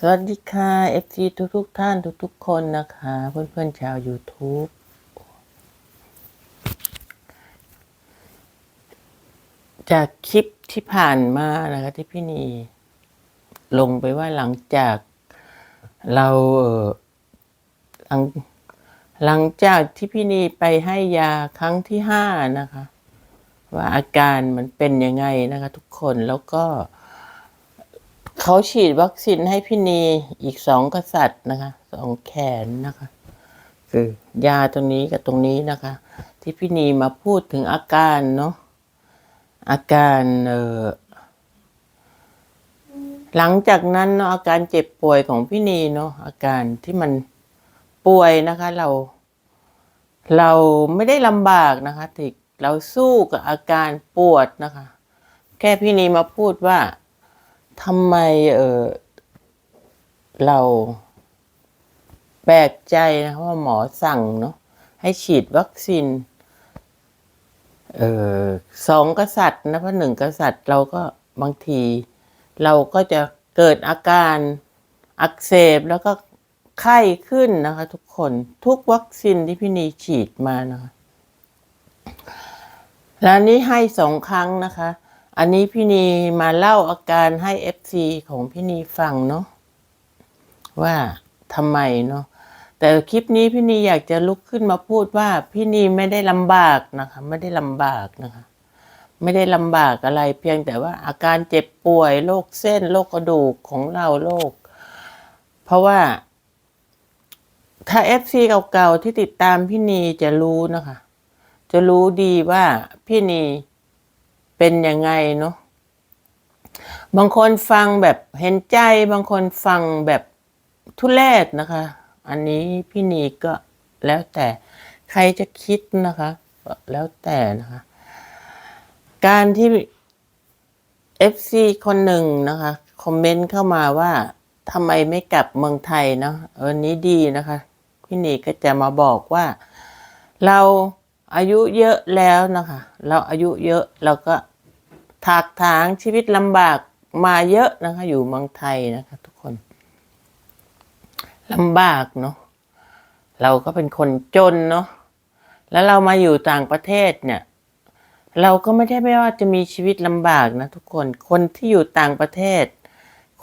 สวัสดีค่ะ FC ทุกทุกๆท่านทุกทุกๆคนนะคะ เพื่อนๆชาว YouTube จากคลิปที่ผ่านมานะคะที่พี่นีลงไปว่าหลังจากเราหลังหลังจากที่พี่นีไปให้ยาครั้งที่ห้านะคะ ว่าอาการมันเป็นยังไงนะคะ ทุกคนแล้วก็ เขาฉีดวัคซีนให้พี่นีอีกสองกษัตริย์นะคะสองแขนนะคะ คือยาตรงนี้กับตรงนี้นะคะ ที่พี่นีมาพูดถึงอาการเนาะอาการเออหลังจากนั้นเนาะอาการเจ็บป่วยของพี่นีเนาะอาการที่มันป่วยนะคะ เรา เราไม่ได้ลำบากนะคะที่เราสู้กับอาการปวดนะคะ แค่พี่นีมาพูดว่า ทำไมเออเราแปลกใจนะคะว่าหมอสั่งเนาะให้ฉีดวัคซีนเออสองกษัตริย์นะเพราะหนึ่งกษัตริย์เราก็บางที เราก็จะเกิดอาการอักเสบแล้วก็ไข้ขึ้นนะคะ ทุกคนทุกวัคซีนที่พี่นีฉีดมานะคะแล้วนี้ให้สองครั้งนะคะ อันนี้พี่นีมาเล่าอาการให้ FC ของพี่นีฟังเนาะว่าทำไมเนาะแต่คลิปนี้พี่นีอยากจะลุกขึ้นมาพูดว่าพี่นีไม่ได้ลำบากนะคะ ไม่ได้ลำบากนะคะ ไม่ได้ลำบากอะไร เพียงแต่ว่าอาการเจ็บป่วยโรคเส้นโรคกระดูกของเราโรคเพราะว่าถ้า FC เก่าๆที่ติดตามพี่นีจะรู้นะคะ จะรู้ดีว่าพี่นี เป็นยังไงเนาะบางคนฟังแบบเห็นใจ บางคนฟังแบบทุเลศนะคะ อันนี้พี่นีก็แล้วแต่ใครจะคิดนะคะ แล้วแต่นะคะ การที่ FC คนหนึ่งนะคะ คอมเมนต์เข้ามาว่าทำไมไม่กลับเมืองไทยเนาะเออนี้ดีนะคะ พี่นีก็จะมาบอกว่าเรา อายุเยอะแล้วนะคะ เราอายุเยอะเราก็ถากถางชีวิตลำบากมาเยอะนะคะ อยู่เมืองไทยนะคะ ทุกคนลำบากเนาะเราก็เป็นคนจนเนาะแล้วเรามาอยู่ต่างประเทศเนี่ย เราก็ไม่ได้ไม่ว่าจะมีชีวิตลำบากนะทุกคนคนที่อยู่ต่างประเทศ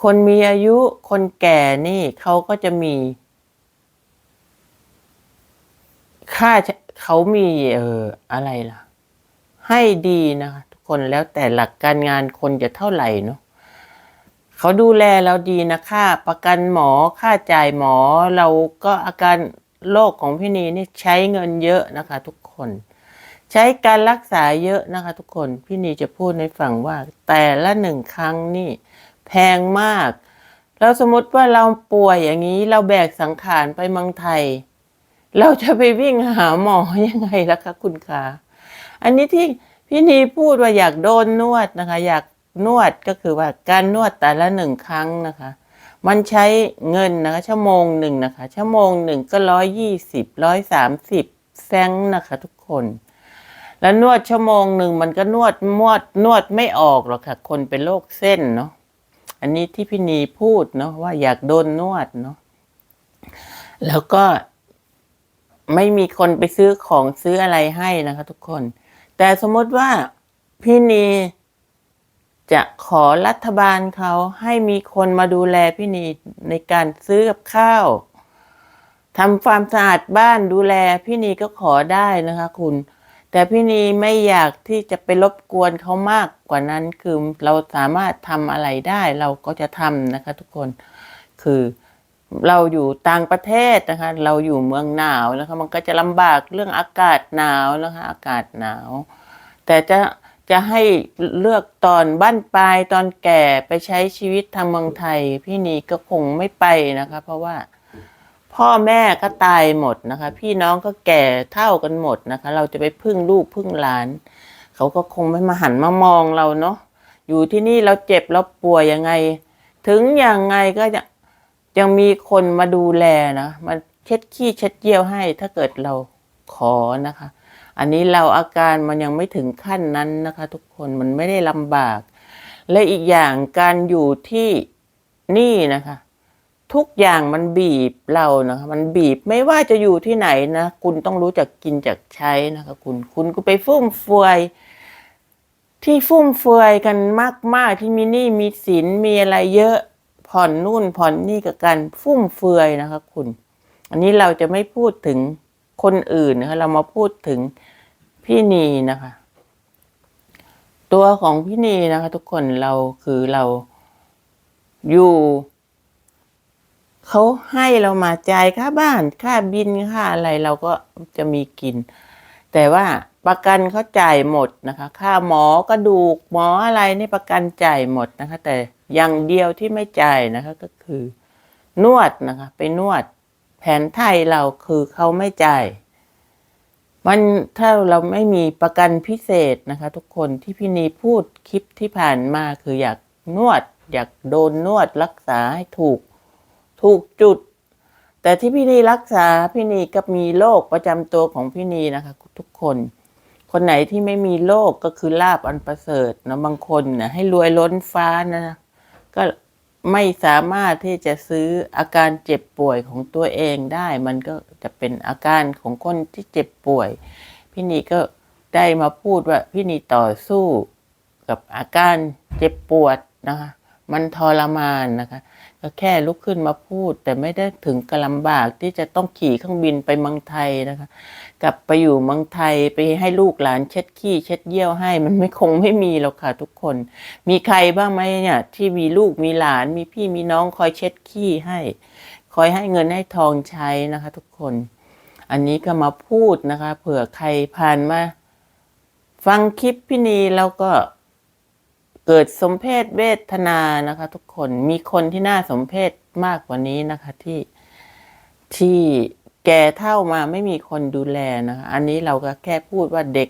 คนมีอายุคนแก่นี่เขาก็จะมี ค่า เขามีเอ่ออะไรล่ะ ให้ดีนะคะทุกคนแล้วแต่หลักการงานคนจะเท่าไหร่เนาะเขาดูแลเราดีนะค่าประกันหมอค่าจ่ายหมอเราก็อาการโรคของพี่นีนี่ใช้เงินเยอะนะคะ ทุกคน ใช้การรักษาเยอะนะคะ ทุกคนพี่นีจะพูดในฝั่งว่า แต่ละหนึ่งครั้งนี่แพงมาก แล้วสมมติว่าเราป่วยอย่างนี้เราแบกสังขารไปเมืองไทย เราจะไปวิ่งหาหมอยังไงล่ะคะคุณคะอันนี้ที่พี่นีพูดว่าอยากโดนนวดนะคะ อยากนวดก็คือว่าการนวดแต่ละหนึ่งครั้งนะคะ มันใช้เงินนะคะ ชั่วโมงหนึ่งนะคะ ชั่วโมงหนึ่งก็ร้อยยี่สิบร้อยสามสิบแฟรงนะคะ ทุกคน แล้วนวดชั่วโมงหนึ่งมันก็นวดนวดนวดไม่ออกหรอกค่ะ คนเป็นโรคเส้นเนาะอันนี้ที่พี่นีพูดเนาะว่าอยากโดนนวดเนาะแล้วก็ ไม่มีคนไปซื้อของซื้ออะไรให้นะคะทุกคน แต่สมมติว่าพี่นีจะขอรัฐบาลเขาให้มีคนมาดูแลพี่นีในการซื้อกับข้าวทำความสะอาดบ้านดูแลพี่นีก็ขอได้นะคะคุณ แต่พี่นีไม่อยากที่จะไปรบกวนเขามากกว่านั้นคือเราสามารถทำอะไรได้เราก็จะทำนะคะทุกคนคือ เราอยู่ต่างประเทศนะคะ เราอยู่เมืองหนาวนะคะ มันก็จะลำบากเรื่องอากาศหนาวนะคะ อากาศหนาว แต่จะจะให้เลือกตอนบ้านปลายตอนแก่ไปใช้ชีวิตทางเมืองไทย พี่นีก็คงไม่ไปนะคะ เพราะว่าพ่อแม่ก็ตายหมดนะคะ พี่น้องก็แก่เท่ากันหมดนะคะ เราจะไปพึ่งลูกพึ่งหลาน เขาก็คงไม่มาหันมามองเราเนาะอยู่ที่นี่เราเจ็บเราป่วยยังไง ถึงยังไงก็จะ ยังมีคนมาดูแลนะมาเช็ดขี้เช็ดเยี่ยวให้ ถ้าเกิดเราขอนะคะ อันนี้เราอาการมันยังไม่ถึงขั้นนั้นนะคะ ทุกคนมันไม่ได้ลำบาก และอีกอย่างการอยู่ที่นี่นะคะ ทุกอย่างมันบีบเรานะคะมันบีบไม่ว่าจะอยู่ที่ไหนนะคุณต้องรู้จักกินจักใช้นะคะ คุณคุณก็ไปฟุ่มเฟือยที่ฟุ่มเฟือยกันมาก ๆ ที่มีหนี้มีสินมีอะไรเยอะ ผ่อนนู่นผ่อนนี่กับการฟุ่มเฟือยนะคะคุณ อันนี้เราจะไม่พูดถึงคนอื่นนะคะเรามาพูดถึงพี่นีนะคะ ตัวของพี่นีนะคะ ทุกคนเราคือเราอยู่เขาให้เรามาจ่ายค่าบ้านค่าบินค่าอะไรเราก็จะมีกิน แต่ว่าประกันเขาจ่ายหมดนะคะ ค่าหมอกระดูกหมออะไรนี่ประกันจ่ายหมดนะคะ แต่ อย่างเดียวที่ไม่จ่ายนะคะก็คือ นวดนะคะไปนวด แผนไทยเราคือเขาไม่จ่ายมันถ้าเราไม่มีประกันพิเศษนะคะ ทุกคนที่พี่นีพูดคลิปที่ผ่านมาคืออยากนวด อยากโดนนวดรักษาให้ถูก ถูกจุด แต่ที่พี่นีรักษาพี่นีก็มีโรคประจำตัวของพี่นีนะคะ ทุกคน คนไหนที่ไม่มีโรคก็คือลาบอันประเสริฐนะบางคนนี่ยให้รวยล้นฟ้านะ ก็ไม่สามารถที่จะซื้ออาการเจ็บป่วยของตัวเองได้ มันก็จะเป็นอาการของคนที่เจ็บป่วย พี่นีก็ได้มาพูดว่าพี่นีต่อสู้กับอาการเจ็บปวดนะคะ มันทรมานนะคะ ก็แค่ลุกขึ้นมาพูด แต่ไม่ได้ถึงกับลำบากที่จะต้องขี่เครื่องบินไปเมืองไทยนะคะ กลับไปอยู่เมืองไทยไปให้ลูกหลานเช็ดขี้เช็ดเยี่ยวให้ มันไม่คงไม่มีหรอกค่ะทุกคน มีใครบ้างไหมเนี่ย ที่มีลูกมีหลานมีพี่มีน้องคอยเช็ดขี้ให้ คอยให้เงินให้ทองใช้นะคะ ทุกคน อันนี้ก็มาพูดนะคะ เผื่อใครผ่านมาฟังคลิปพี่นีแล้วก็เกิดสมเพศเวทนานะคะ ทุกคนมีคนที่น่าสมเพศมากกว่านี้นะคะที่ที่ แก่เท่ามาไม่มีคนดูแลนะคะอันนี้เราก็แค่พูดว่าเด็ก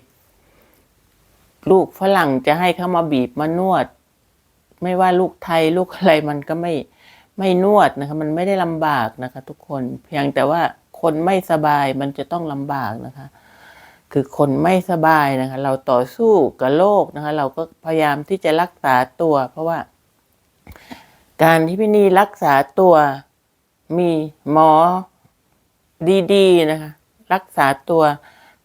ลูกฝรั่งจะให้เขามาบีบมานวด ไม่ว่าลูกไทยลูกอะไรมันก็ไม่ไม่นวดนะคะ มันไม่ได้ลำบากนะคะ ทุกคนเพียงแต่ว่าคนไม่สบายมันจะต้องลำบากนะคะ คือคนไม่สบายนะคะ เราต่อสู้กับโรคนะคะ เราก็พยายามที่จะรักษาตัว เพราะว่า การที่พี่นีรักษาตัวมีหมอ ดีๆนะคะ รักษาตัว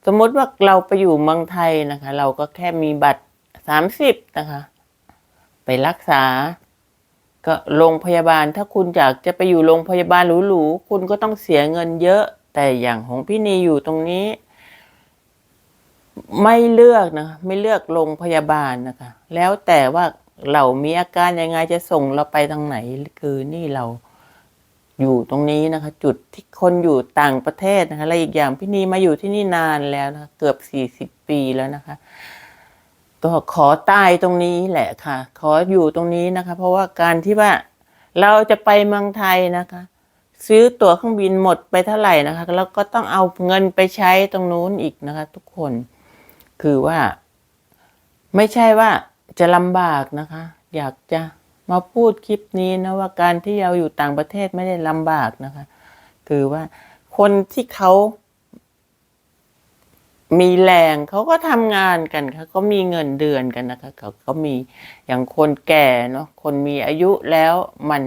สมมติว่าเราไปอยู่เมืองไทยนะคะ เราก็แค่มีบัตรสามสิบนะคะ ไปรักษา ก็โรงพยาบาลถ้าคุณอยากจะไปอยู่โรงพยาบาลหรูๆคุณก็ต้องเสียเงินเยอะ แต่อย่างของพี่นีอยู่ตรงนี้ ไม่เลือกนะไม่เลือกโรงพยาบาลนะคะ แล้วแต่ว่าเรามีอาการยังไงจะส่งเราไปทางไหนคือนี่เรา อยู่ตรงนี้นะคะ จุดที่คนอยู่ต่างประเทศนะคะและอีกอย่างพี่นีมาอยู่ที่นี่นานแล้วนะคะเกือบสี่สิบปีแล้วนะคะ ก็ขอตายตรงนี้แหละค่ะ ขออยู่ตรงนี้นะคะ เพราะว่าการที่ว่าเราจะไปเมืองไทยนะคะ ซื้อตั๋วเครื่องบินหมดไปเท่าไหร่นะคะแล้วก็ต้องเอาเงินไปใช้ตรงนู้นอีกนะคะ ทุกคนคือว่า ไม่ใช่ว่าจะลำบากนะคะ อยากจะ มาพูดคลิปนี้นะว่าการที่เราอยู่ต่างประเทศไม่ได้ลำบากนะคะ คือว่าคนที่เขามีแรงเขาก็ทำงานกันเขาก็มีเงินเดือนกันนะคะเขาเขามีอย่างคนแก่เนาะคนมีอายุแล้วมัน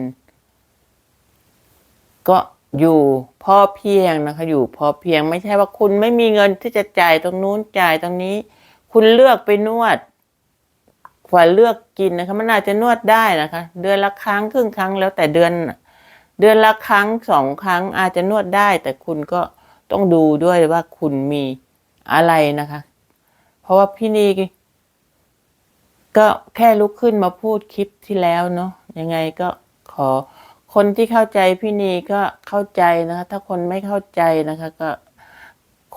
ก็อยู่พอเพียงนะคะ อยู่พอเพียงไม่ใช่ว่าคุณไม่มีเงินที่จะจ่ายตรงนู้นจ่ายตรงนี้ คุณเลือกไปนวด กว่าเลือกกินนะคะมันอาจจะนวดได้นะคะ เดือนละครั้งครึ่งครั้งแล้วแต่เดือน เดือนละครั้งสองครั้งอาจจะนวดได้ แต่คุณก็ต้องดูด้วยว่าคุณมีอะไรนะคะ เพราะว่าพี่นีก็แค่ลุกขึ้นมาพูดคลิปที่แล้วเนาะยังไงก็ขอคนที่เข้าใจพี่นีก็เข้าใจนะคะ ถ้าคนไม่เข้าใจนะคะก็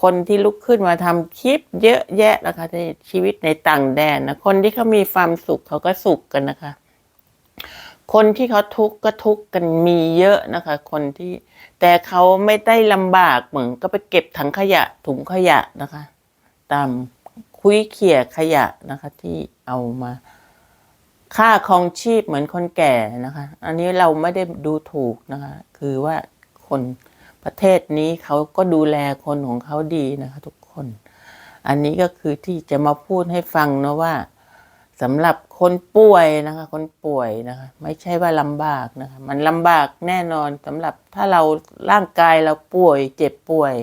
คนที่ลุกขึ้นมาทำคลิปเยอะแยะนะคะในชีวิตในต่างแดนนะคนที่เขามีความสุขเขาก็สุขกันนะคะ คนที่เขาทุกข์ก็ทุกข์กันมีเยอะนะคะ คนที่แต่เขาไม่ได้ลำบากเหมือนก็ไปเก็บถังขยะถุงขยะนะคะ ตามคุยเขี่ยขยะนะคะ ที่เอามาค่าครองชีพเหมือนคนแก่นะคะ อันนี้เราไม่ได้ดูถูกนะคะ คือว่าคน ประเทศนี้เขาก็ดูแลคนของเขาดีนะคะทุกคน อันนี้ก็คือที่จะมาพูดให้ฟังนะว่าสำหรับคนป่วยนะคะ คนป่วยนะคะ ไม่ใช่ว่าลำบากนะคะ มันลำบากแน่นอนสำหรับถ้าเราร่างกายเราป่วย เจ็บป่วย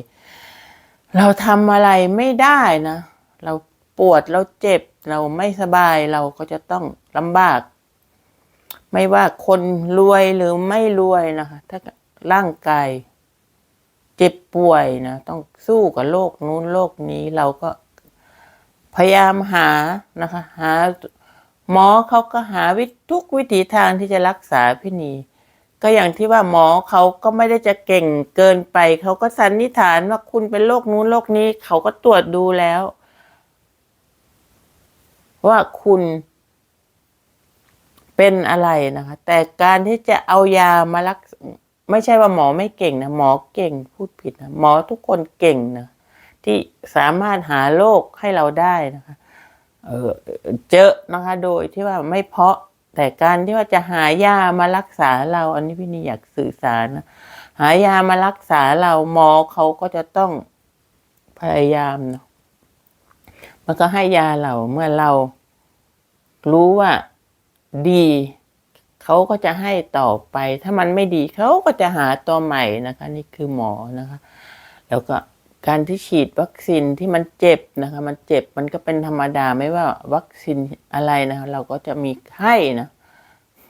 เราทำอะไรไม่ได้นะ เราปวดเราเจ็บเราไม่สบายเราก็จะต้องลำบาก ไม่ว่าคนรวยหรือไม่รวยนะคะ ถ้าร่างกาย เจ็บป่วยนะต้องสู้กับโรคนู้นโรคนี้เราก็พยายามหานะคะ หาหมอเขาก็หาวิทุกวิถีทางที่จะรักษาพี่นี ก็อย่างที่ว่าหมอเขาก็ไม่ได้จะเก่งเกินไป เขาก็สันนิษฐานว่าคุณเป็นโรคนู้นโรคนี้ เขาก็ตรวจดูแล้ว ว่าคุณเป็นอะไรนะคะ แต่การที่จะเอายามารักษ ไม่ใช่ว่าหมอไม่เก่งนะหมอเก่งพูดผิดนะหมอทุกคนเก่งนะที่สามารถหาโรคให้เราได้นะคะเออเจอนะคะ โดยที่ว่าไม่เพาะแต่การที่ว่าจะหายามารักษาเรา อันนี้พี่นี่อยากสื่อสารนะหายามารักษาเราหมอเขาก็จะต้องพยายามเนาะมันก็ให้ยาเราเมื่อเรารู้ว่าดี เขาก็จะให้ต่อไป ถ้ามันไม่ดีเขาก็จะหาตัวใหม่นะคะ นี่คือหมอนะคะ แล้วก็การที่ฉีดวัคซีนที่มันเจ็บนะคะ มันเจ็บมันก็เป็นธรรมดาไม่ว่าวัคซีนอะไรนะคะเราก็จะมีไข้นะ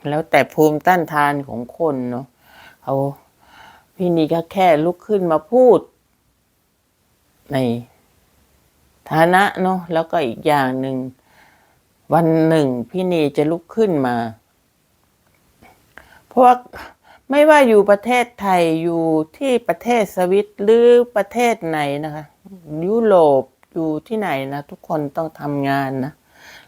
แล้วแต่ภูมิต้านทานของคนเนาะเขาพี่นี่ก็แค่ลุกขึ้นมาพูด ในฐานะเนาะแล้วก็อีกอย่างหนึ่ง วันหนึ่งพี่นีจะลุกขึ้นมา พว่าไม่ว่าอยู่ประเทศไทยอยู่ที่ประเทศสวิตหรือประเทศไหนนะคะ ยุโรปอยู่ที่ไหนนะ ทุกคนต้องทำงานนะ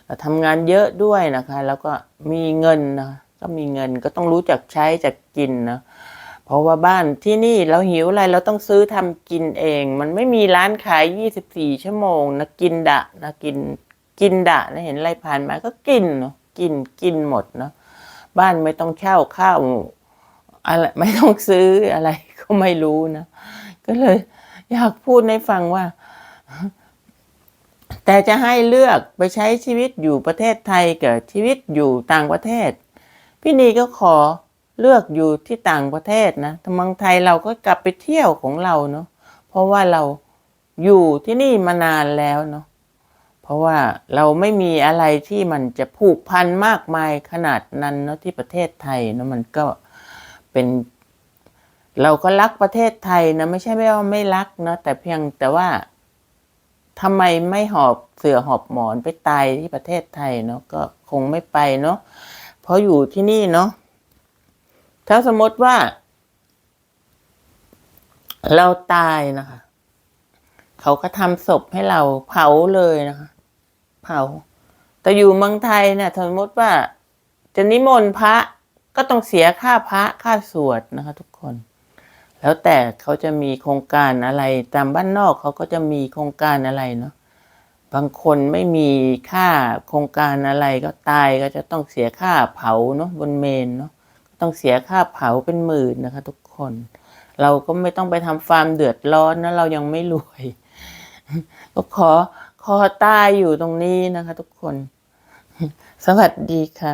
เราทำงานเยอะด้วยนะคะ แล้วก็มีเงินนะก็มีเงินก็ต้องรู้จักใช้จักกินนะเพราะว่าบ้านที่นี่เราหิวอะไรเราต้องซื้อทำกินเอง มันไม่มีร้านขาย 24 ชั่วโมงนะกินดะนะกินกินดะนะเห็นอะไรผ่านมาก็กินเนาะกินกินหมดเนาะ บ้านไม่ต้องเช่าข้าวอะไรไม่ต้องซื้ออะไรก็ไม่รู้นะก็เลย อยากพูดให้ฟังว่า แต่จะให้เลือกไปใช้ชีวิตอยู่ประเทศไทยกับชีวิตอยู่ต่างประเทศ พี่นีก็ขอเลือกอยู่ที่ต่างประเทศนะทางมืองไทยเราก็กลับไปเที่ยวของเราเนาะเพราะว่าเราอยู่ที่นี่มานานแล้วเนาะ เพราะว่าเราไม่มีอะไรที่มันจะผูกพันมากมายขนาดนั้นเนาะที่ประเทศไทยเนาะมันก็เป็น เราก็รักประเทศไทยนะไม่ใช่ไม่ว่าไม่รักเนาะแต่เพียงแต่ว่าทำไมไม่หอบเสือหอบหมอนไปตายที่ประเทศไทยเนาะก็คงไม่ไปเนาะเพราะอยู่ที่นี่เนาะถ้าสมมติว่า เราตายนะคะ เขาก็ทำศพให้เราเผาเลยนะคะ เผา แต่อยู่เมืองไทยเนี่ยสมมติว่า จะนิมนต์พระก็ต้องเสียค่าพระค่าสวดนะคะ ทุกคน แล้วแต่เขาจะมีโครงการอะไร ตามบ้านนอกเขาก็จะมีโครงการอะไรเนาะบางคนไม่มีค่าโครงการอะไรก็ตายก็จะต้องเสียค่าเผาเนาะบนเมนเนาะต้องเสียค่าเผาเป็นหมื่นนะคะ ทุกคน เราก็ไม่ต้องไปทำฟาร์มเดือดร้อนนะเรายังไม่รวยก็ขอ ขอตายอยู่ตรงนี้นะคะ ทุกคน สวัสดีค่ะ